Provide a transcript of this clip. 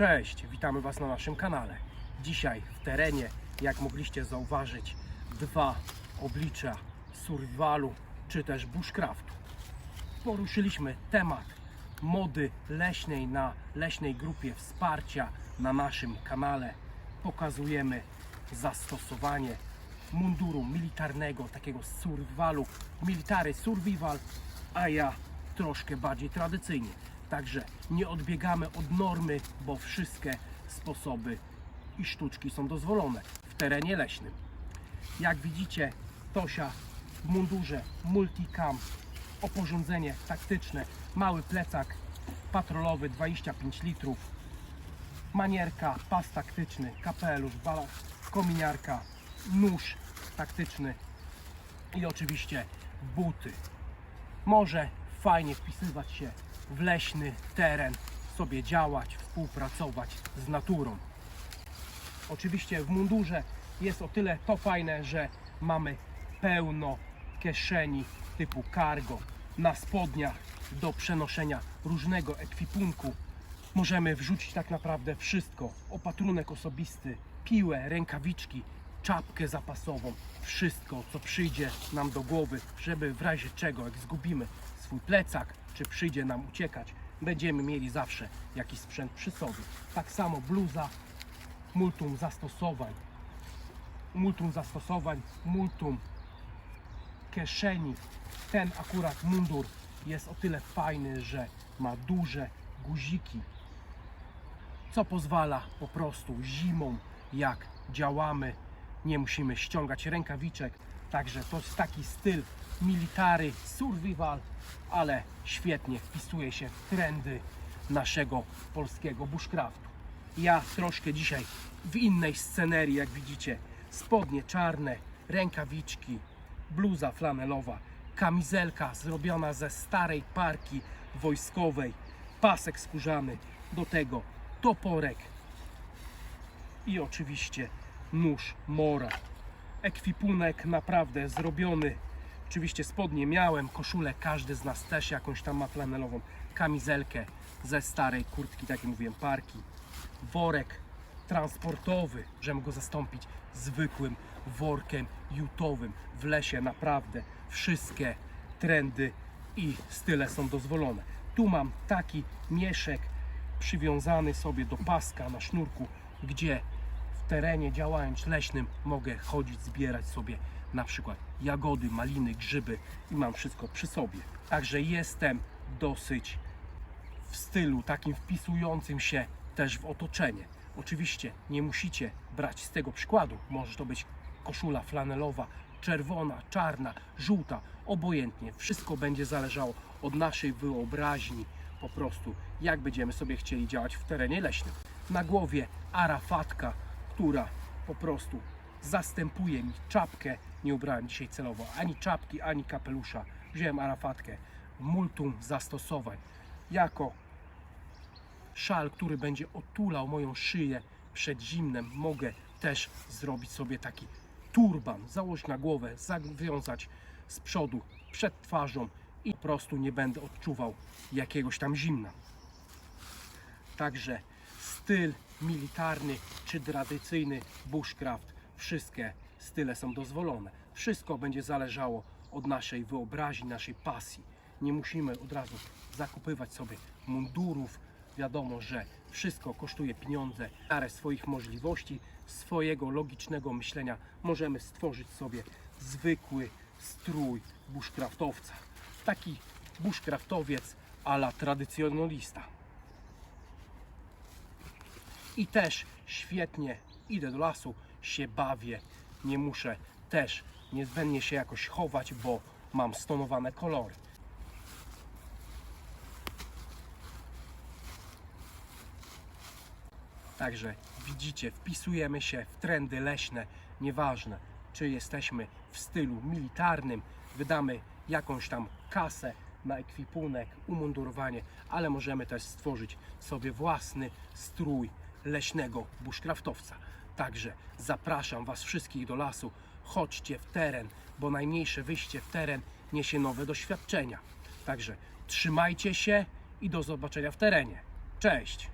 Cześć, witamy Was na naszym kanale. Dzisiaj w terenie, jak mogliście zauważyć, dwa oblicza survivalu czy też bushcraftu. Poruszyliśmy temat mody leśnej na leśnej grupie wsparcia na naszym kanale. Pokazujemy zastosowanie munduru militarnego, takiego survivalu, military survival, a ja troszkę bardziej tradycyjnie. Także nie odbiegamy od normy, bo wszystkie sposoby i sztuczki są dozwolone w terenie leśnym. Jak widzicie, Tosia w mundurze multicam, oporządzenie taktyczne, mały plecak patrolowy 25 litrów, manierka, pas taktyczny, kapelusz, bala, kominiarka, nóż taktyczny i oczywiście buty. Może fajnie wpisywać się w leśny teren, sobie działać, współpracować z naturą. Oczywiście w mundurze jest o tyle to fajne, że mamy pełno kieszeni typu cargo na spodniach do przenoszenia różnego ekwipunku. Możemy wrzucić tak naprawdę wszystko: opatrunek osobisty, piłę, rękawiczki, czapkę zapasową, wszystko co przyjdzie nam do głowy, żeby w razie czego, jak zgubimy swój plecak, czy przyjdzie nam uciekać, będziemy mieli zawsze jakiś sprzęt przy sobie. Tak samo bluza, multum zastosowań, multum zastosowań, multum kieszeni. Ten akurat mundur jest o tyle fajny, że ma duże guziki, co pozwala po prostu zimą, jak działamy, nie musimy ściągać rękawiczek. Także to jest taki styl military, survival, ale świetnie wpisuje się w trendy naszego polskiego bushcraftu. Ja troszkę dzisiaj w innej scenerii, jak widzicie, spodnie czarne, rękawiczki, bluza flanelowa, kamizelka zrobiona ze starej parki wojskowej, pasek skórzany, do tego toporek i oczywiście nóż mora. Ekwipunek naprawdę zrobiony. Oczywiście spodnie miałem, koszulę każdy z nas też jakąś tam ma flanelową, kamizelkę ze starej kurtki, tak jak mówiłem, parki, worek transportowy, żeby go zastąpić zwykłym workiem jutowym. W lesie naprawdę wszystkie trendy i style są dozwolone. Tu mam taki mieszek przywiązany sobie do paska na sznurku, gdzie terenie działając leśnym mogę chodzić, zbierać sobie na przykład jagody, maliny, grzyby i mam wszystko przy sobie. Także jestem dosyć w stylu takim wpisującym się też w otoczenie. Oczywiście nie musicie brać z tego przykładu. Może to być koszula flanelowa, czerwona, czarna, żółta, obojętnie. Wszystko będzie zależało od naszej wyobraźni, po prostu jak będziemy sobie chcieli działać w terenie leśnym. Na głowie arafatka, która po prostu zastępuje mi czapkę. Nie ubrałem dzisiaj celowo ani czapki, ani kapelusza. Wziąłem arafatkę, multum zastosowań. Jako szal, który będzie otulał moją szyję przed zimnem, mogę też zrobić sobie taki turban, założyć na głowę, zawiązać z przodu przed twarzą i po prostu nie będę odczuwał jakiegoś tam zimna. Także styl militarny czy tradycyjny bushcraft, wszystkie style są dozwolone. Wszystko będzie zależało od naszej wyobraźni, naszej pasji. Nie musimy od razu zakupywać sobie mundurów. Wiadomo, że wszystko kosztuje pieniądze. W miarę swoich możliwości, swojego logicznego myślenia możemy stworzyć sobie zwykły strój bushcraftowca. Taki bushcraftowiec ala tradycjonalista. I też świetnie idę do lasu, się bawię. Nie muszę też niezbędnie się jakoś chować, bo mam stonowane kolory. Także widzicie, wpisujemy się w trendy leśne, nieważne czy jesteśmy w stylu militarnym, wydamy jakąś tam kasę na ekwipunek, umundurowanie, ale możemy też stworzyć sobie własny strój leśnego bushcraftowca. Także zapraszam Was wszystkich do lasu, chodźcie w teren, bo najmniejsze wyjście w teren niesie nowe doświadczenia. Także trzymajcie się i do zobaczenia w terenie. Cześć!